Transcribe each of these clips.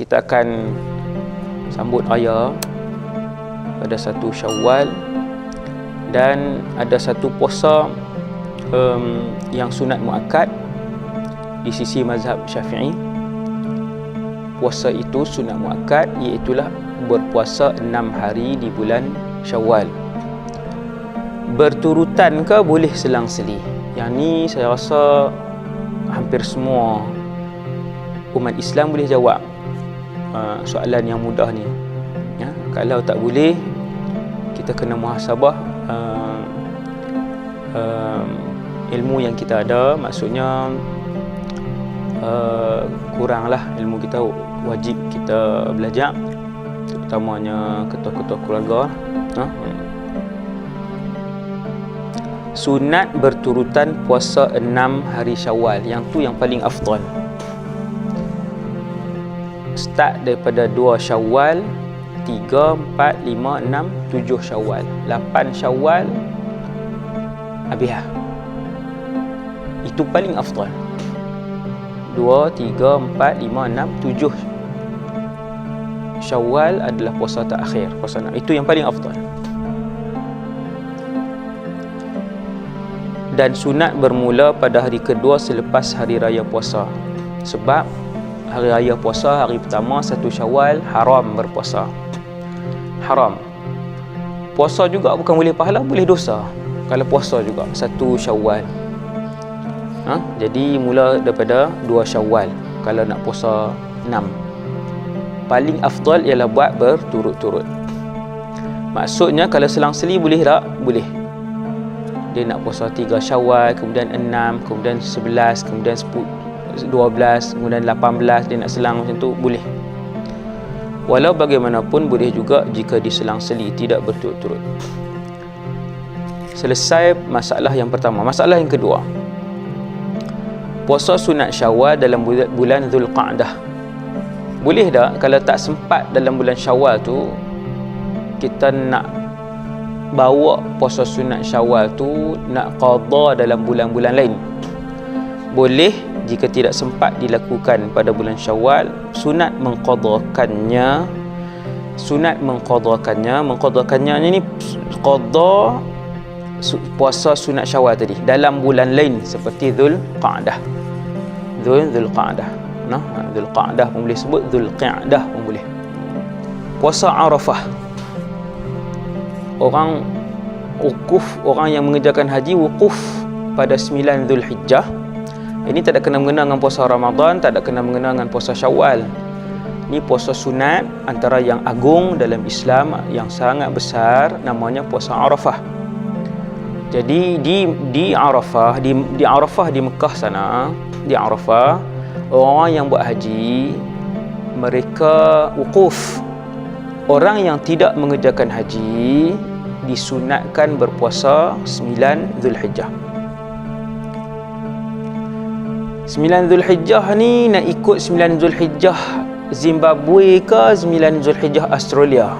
kita akan sambut raya pada satu Syawal dan ada satu puasa um, yang sunat muakkad di sisi mazhab Syafi'i. Puasa itu sunat muakkad iaitu berpuasa enam hari di bulan Syawal. Berturutan ke boleh selang-seli? Yang ni saya rasa hampir semua umat Islam boleh jawab uh, soalan yang mudah ni. Ya kalau tak boleh kita kena muhasabah uh, uh, ilmu yang kita ada. Maksudnya uh, kuranglah ilmu kita wajib kita belajar. Terutamanya ketua-ketua keluarga. Ha? sunat berturutan puasa enam hari syawal. Yang tu yang paling afdal start daripada 2 Syawal 3, 4, 5, 6, 7 Syawal. 8 Syawal habis lah itu paling afdal. 2, 3, 4, 5, 6, 7 Syawal adalah puasa terakhir puasa nak. itu yang paling afdal. Dan sunat bermula pada hari kedua selepas hari raya puasa. Sebab hari raya puasa hari pertama satu syawal haram berpuasa. Haram. Puasa juga bukan boleh pahala boleh dosa. Kalau puasa juga satu syawal. Ha? jadi mula daripada dua syawal. Kalau nak puasa enam. Paling afdal ialah buat berturut-turut. Maksudnya kalau selang-seli boleh tak? boleh. Dia nak puasa tiga syawal kemudian enam kemudian sebelas kemudian sepuluh 12 kemudian 18 dia nak selang macam tu boleh. Walau bagaimanapun boleh juga jika diselang-seli tidak berturut-turut. Selesai masalah yang pertama. Masalah yang kedua. Puasa sunat syawal dalam bulan Zulqa'dah boleh tak kalau tak sempat dalam bulan syawal tu kita nak bawa puasa sunat syawal tu nak qada dalam bulan-bulan lain? Boleh jika tidak sempat dilakukan pada bulan Syawal sunat mengqadakannya sunat mengqadakannya mengqadakannya ini qada puasa sunat Syawal tadi dalam bulan lain seperti Dhul Qa'dah. Dhul Dhul Qa'dah. Nah Dhul Qa'dah pun boleh sebut Dhul Qa'dah pun boleh. Puasa Arafah. Orang wukuf orang yang mengerjakan haji wukuf pada 9 Dhul Hijjah ini tak ada kena mengena dengan puasa Ramadan, tak ada kena mengena dengan puasa Syawal. Ini puasa sunat antara yang agung dalam Islam yang sangat besar namanya puasa Arafah. Jadi di di Arafah di di Arafah di Mekah sana, di Arafah orang yang buat haji mereka wukuf. Orang yang tidak mengerjakan haji disunatkan berpuasa 9 Zulhijjah. 9 Zulhijjah ni nak ikut 9 Zulhijjah Zimbabwe ke 9 Zulhijjah Australia?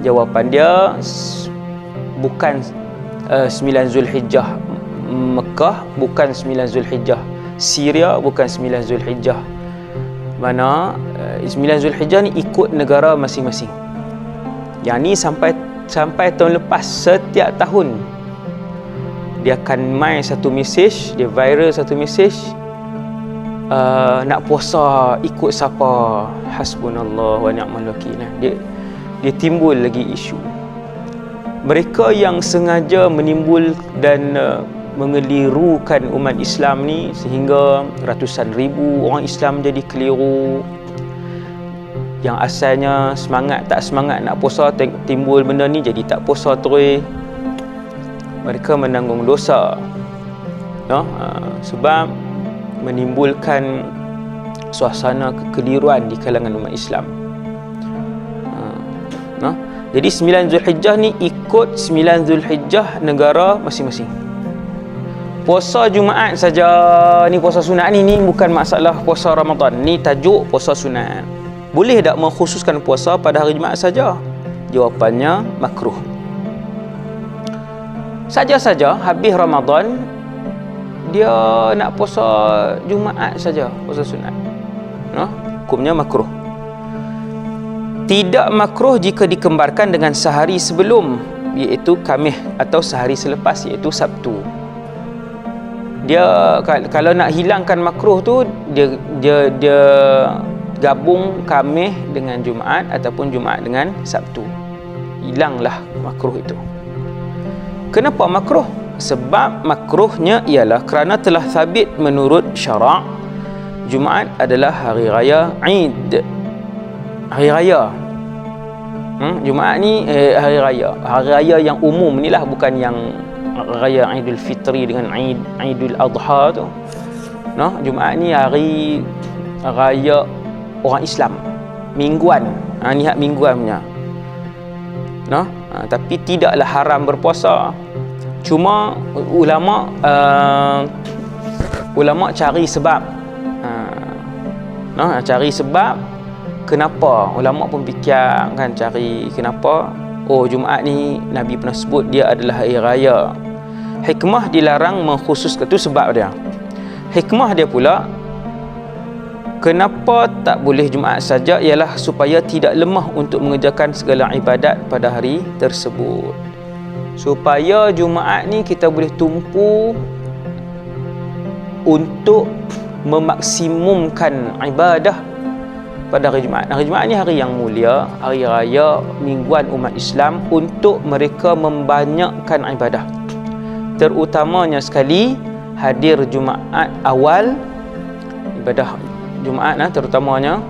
Jawapan dia bukan uh, 9 Zulhijjah Mekah, bukan 9 Zulhijjah Syria, bukan 9 Zulhijjah mana uh, 9 Zulhijjah ni ikut negara masing-masing. Yang ni sampai sampai tahun lepas setiap tahun dia akan main satu mesej dia viral satu mesej uh, nak puasa ikut siapa? Hasbunallah wa ni'mal wakil. Dia dia timbul lagi isu. Mereka yang sengaja menimbul dan uh, mengelirukan umat Islam ni sehingga ratusan ribu orang Islam jadi keliru. Yang asalnya semangat tak semangat nak puasa timbul benda ni jadi tak puasa terus mereka menanggung dosa. No? Ha, sebab menimbulkan suasana kekeliruan di kalangan umat Islam. Ha, no? jadi 9 Zulhijjah ni ikut 9 Zulhijjah negara masing-masing. Puasa Jumaat saja ni puasa sunat ni ni bukan masalah puasa Ramadan. Ni tajuk puasa sunat. Boleh tak mengkhususkan puasa pada hari Jumaat saja? Jawapannya makruh saja-saja habis Ramadan dia nak puasa Jumaat saja puasa sunat. No? hukumnya makruh. Tidak makruh jika dikembarkan dengan sehari sebelum iaitu Khamis atau sehari selepas iaitu Sabtu. Dia kalau nak hilangkan makruh tu dia dia dia gabung Khamis dengan Jumaat ataupun Jumaat dengan Sabtu. Hilanglah makruh itu kenapa makruh sebab makruhnya ialah kerana telah sabit menurut syarak Jumaat adalah hari raya Eid hari raya hmm? Jumaat ni eh, hari raya hari raya yang umum ni lah bukan yang raya Aidul Fitri dengan Aid Aidul Adha tu no? Jumaat ni hari raya orang Islam mingguan ha, ni hak mingguan punya no? Ha, tapi tidaklah haram berpuasa. Cuma ulama uh, ulama cari sebab. No? cari sebab kenapa? Ulama pun fikir kan cari kenapa. Oh Jumaat ni Nabi pernah sebut dia adalah hari raya. Hikmah dilarang mengkhususkan tu sebab dia. Hikmah dia pula kenapa tak boleh Jumaat saja ialah supaya tidak lemah untuk mengerjakan segala ibadat pada hari tersebut supaya Jumaat ni kita boleh tumpu untuk memaksimumkan ibadah pada hari Jumaat. Hari Jumaat ni hari yang mulia, hari raya mingguan umat Islam untuk mereka membanyakkan ibadah. Terutamanya sekali hadir Jumaat awal ibadah Jumaat nah terutamanya.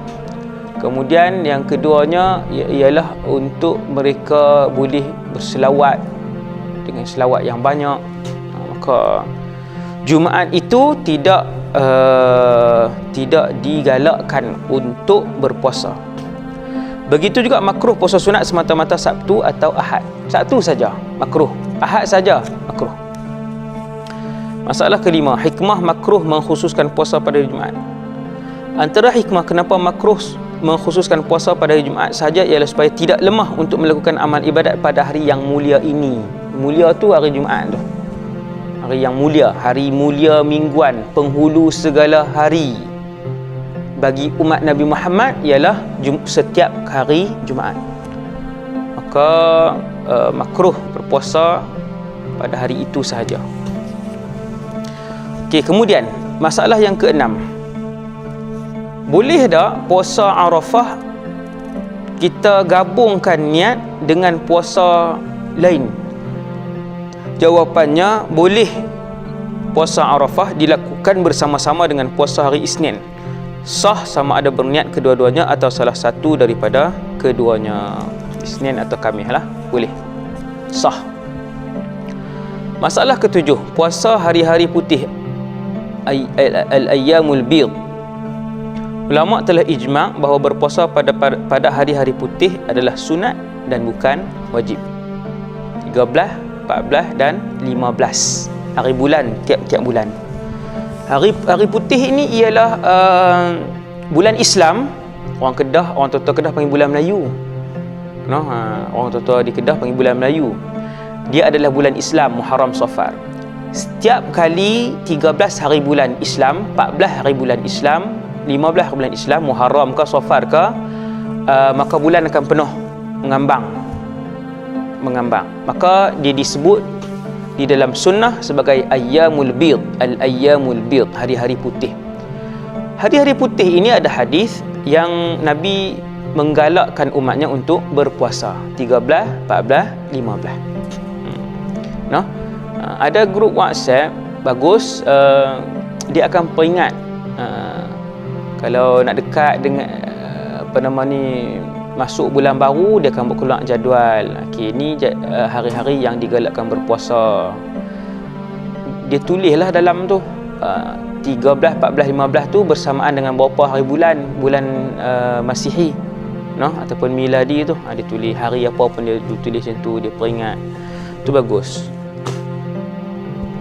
Kemudian yang keduanya ialah untuk mereka boleh berselawat dengan selawat yang banyak. Maka Jumaat itu tidak uh, tidak digalakkan untuk berpuasa. Begitu juga makruh puasa sunat semata-mata Sabtu atau Ahad. Sabtu saja makruh, Ahad saja makruh. Masalah kelima, hikmah makruh mengkhususkan puasa pada Jumaat. Antara hikmah kenapa makruh mengkhususkan puasa pada hari Jumaat saja ialah supaya tidak lemah untuk melakukan amal ibadat pada hari yang mulia ini. Mulia tu hari Jumaat tu hari yang mulia, hari mulia mingguan, penghulu segala hari bagi umat Nabi Muhammad ialah setiap hari Jumaat. Maka uh, makruh berpuasa pada hari itu sahaja. Okey, kemudian masalah yang keenam. Boleh tak puasa Arafah kita gabungkan niat dengan puasa lain Jawapannya boleh puasa Arafah dilakukan bersama-sama dengan puasa hari Isnin. Sah sama ada berniat kedua-duanya atau salah satu daripada keduanya. Isnin atau Khamis lah. Boleh. Sah. Masalah ketujuh, puasa hari-hari putih. Al-ayyamul bid. Ulama telah ijma' bahawa berpuasa pada pada hari-hari putih adalah sunat dan bukan wajib. 13 14 dan 15 hari bulan tiap-tiap bulan. Hari hari putih ini ialah uh, bulan Islam. Orang Kedah orang tua-tua Kedah panggil bulan Melayu. No ha, orang tua-tua di Kedah panggil bulan Melayu. Dia adalah bulan Islam Muharram Safar. Setiap kali 13 hari bulan Islam 14 hari bulan Islam 15 hari bulan Islam Muharram ke Safar ke uh, maka bulan akan penuh mengambang. Mengambang. Maka dia disebut di dalam sunnah sebagai ayyamul bid al ayyamul bid hari-hari putih. Hari-hari putih ini ada hadis yang nabi menggalakkan umatnya untuk berpuasa. 13 14 15 hmm. no uh, ada grup WhatsApp bagus uh, dia akan peringat uh, kalau nak dekat dengan apa nama ni masuk bulan baru dia akan buat keluar jadual okey ni uh, hari-hari yang digalakkan berpuasa. Dia tulislah dalam tu. Uh, 13 14 15 tu bersamaan dengan berapa hari bulan bulan uh, Masihi no? Ataupun miladi tu. Uh, dia tulis hari apa pun dia tulis macam tu dia peringat. Tu bagus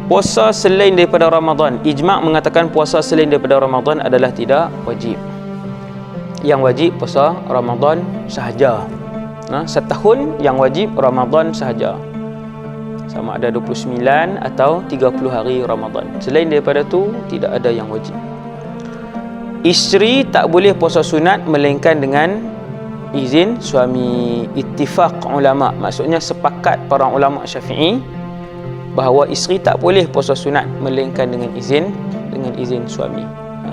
puasa selain daripada Ramadan ijma' mengatakan puasa selain daripada Ramadan adalah tidak wajib yang wajib puasa Ramadan sahaja. Nah, setahun yang wajib Ramadan sahaja. Sama ada 29 atau 30 hari Ramadan. Selain daripada tu tidak ada yang wajib. isteri tak boleh puasa sunat melainkan dengan izin suami ittifaq ulama maksudnya sepakat para ulama syafi'i bahawa isteri tak boleh puasa sunat melainkan dengan izin dengan izin suami. Ha,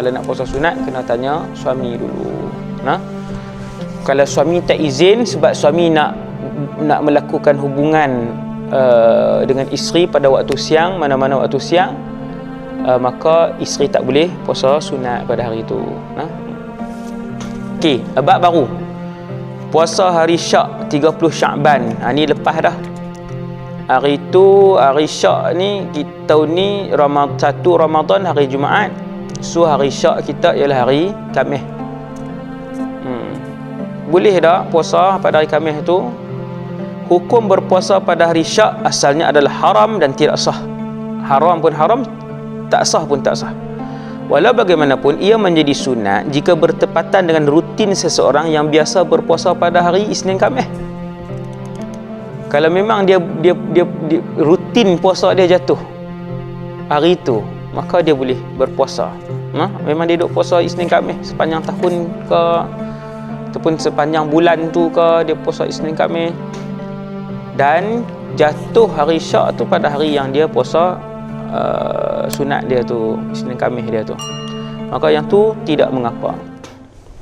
kalau nak puasa sunat kena tanya suami dulu. Nah kalau suami tak izin sebab suami nak nak melakukan hubungan uh, dengan isteri pada waktu siang mana-mana waktu siang uh, maka isteri tak boleh puasa sunat pada hari itu. Nah okey bab baru. Puasa hari syak 30 Syaban. Ha ni lepas dah hari tu hari syak ni kita tahun ni Ramadan satu Ramadan hari Jumaat. So hari syak kita ialah hari Khamis. Hmm. boleh dah puasa pada hari Khamis tu? Hukum berpuasa pada hari syak asalnya adalah haram dan tidak sah. Haram pun haram tak sah pun tak sah. Walau bagaimanapun ia menjadi sunat jika bertepatan dengan rutin seseorang yang biasa berpuasa pada hari Isnin Khamis kalau memang dia dia dia, dia rutin puasa dia jatuh hari itu maka dia boleh berpuasa. Ha? memang dia duduk puasa Isnin Khamis sepanjang tahun ke ataupun sepanjang bulan tu ke dia puasa Isnin Khamis. Dan jatuh hari syak tu pada hari yang dia puasa uh, sunat dia tu Isnin Khamis dia tu. Maka yang tu tidak mengapa